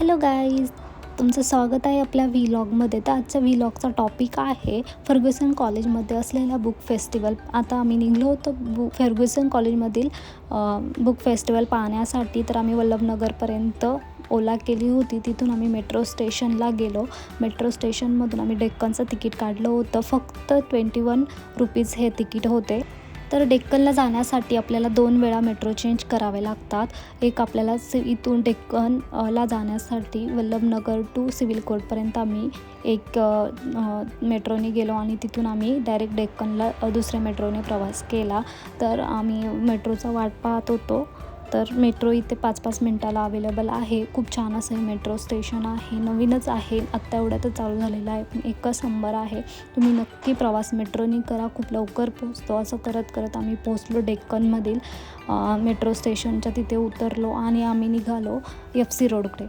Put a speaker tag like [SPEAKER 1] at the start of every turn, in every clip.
[SPEAKER 1] Hello guys तुमचं स्वागत आहे आपल्या व्हिलॉगमध्ये. तर आजच्या व्हिलॉगचा टॉपिक आहे फर्ग्युसन कॉलेजमध्ये असलेला बुक फेस्टिवल आता आम्ही निघलो होतो बु फर्ग्युसन कॉलेजमधील बुक फेस्टिवल पाहण्यासाठी. तर आम्ही वल्लभनगरपर्यंत ओला केली होती. तिथून आम्ही मेट्रो स्टेशनला गेलो. मेट्रो स्टेशनमधून आम्ही डेक्कनचं तिकीट काढलं होतं. फक्त ट्वेंटी वन रुपीज हे तिकीट होते. तर डेक्कनला जाण्यासाठी आपल्याला दोन वेळा मेट्रो चेंज करावे लागतात. एक आपल्याला सि इथून डेक्कनला जाण्यासाठी वल्लभनगर टू सिव्हिल कोर्टपर्यंत आम्ही एक मेट्रोने गेलो आणि तिथून आम्ही डायरेक्ट डेक्कनला दुसऱ्या मेट्रोने प्रवास केला. तर आम्ही मेट्रोचा वाट पाहत होतो. तर मेट्रो इथे पाच पाच मिनटाला अवेलेबल आहे. खूप छान असं हे मेट्रो स्टेशन आहे. नवीनच आहे. आत्ता एवढ्यातच चालू झालेलं आहे. पण एकच नंबर आहे. तुम्ही नक्की प्रवास मेट्रोनी करा. खूप लवकर पोचतो असं करत करत आम्ही पोचलो डेक्कनमधील मेट्रो स्टेशनच्या तिथे उतरलो आणि आम्ही निघालो एफ सी रोडकडे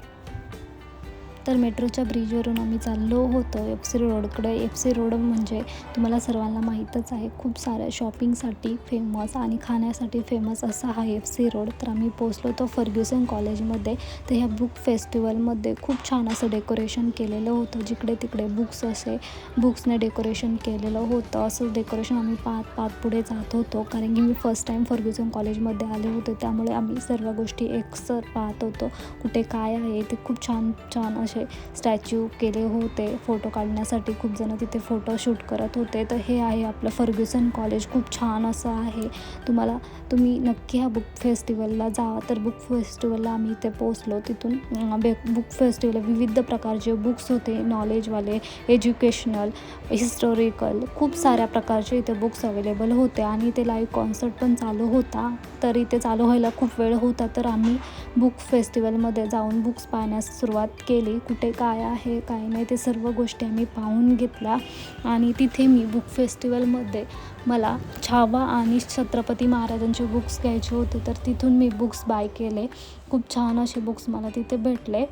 [SPEAKER 1] तर मेट्रोच्या ब्रिजवरून आम्ही चाललो होतो एफ सी रोडकडे. एफ सी रोड म्हणजे तुम्हाला सर्वांना माहीतच आहे खूप साऱ्या शॉपिंगसाठी फेमस आणि खाण्यासाठी फेमस असा हा एफ सी रोड. तर आम्ही पोचलो होतो फर्ग्युसन कॉलेजमध्ये. तर ह्या बुक फेस्टिवलमध्ये खूप छान असं डेकोरेशन केलेलं होतं. जिकडे तिकडे बुक्स असे बुक्सने डेकोरेशन केलेलं होतं. असं डेकोरेशन आम्ही पाहत पाहत पुढे जात होतो. कारण की मी फर्स्ट टाईम फर्ग्युसन कॉलेजमध्ये आले होते. त्यामुळे आम्ही सर्व गोष्टी एकसर पाहत होतो. कुठे काय आहे ते खूप छान छान असे स्टॅच्यू केले होते. फोटो काढण्यासाठी खूप जण तिथे फोटो शूट करत होते. तर हे आहे आपलं फर्ग्युसन कॉलेज. खूप छान असं आहे. तुम्हाला तुम्ही नक्की ह्या बुक फेस्टिवलला जा. तर बुक फेस्टिवलला आम्ही इथे पोचलो तिथून बे बुक फेस्टिवल विविध प्रकारचे बुक्स होते. नॉलेजवाले एज्युकेशनल हिस्टॉरिकल खूप साऱ्या प्रकारचे इथे बुक्स अवेलेबल होते. आणि इथे लाईव्ह कॉन्सर्ट पण चालू होता. तर इथे चालू व्हायला खूप वेळ होता. तर आम्ही बुक फेस्टिवलमध्ये जाऊन बुक्स पाहण्यास सुरुवात केली. कुठे काय आहे काय नाही ते सर्व गोष्टी आम्ही पाहून घेतल्या. आणि तिथे मी बुक फेस्टिवलमध्ये मला छावा आणि छत्रपती महाराजांचे बुक्स घ्यायचे होते तर तिथून मी बुक्स बाय केले. खूप छान असे बुक्स मला तिथे भेटले.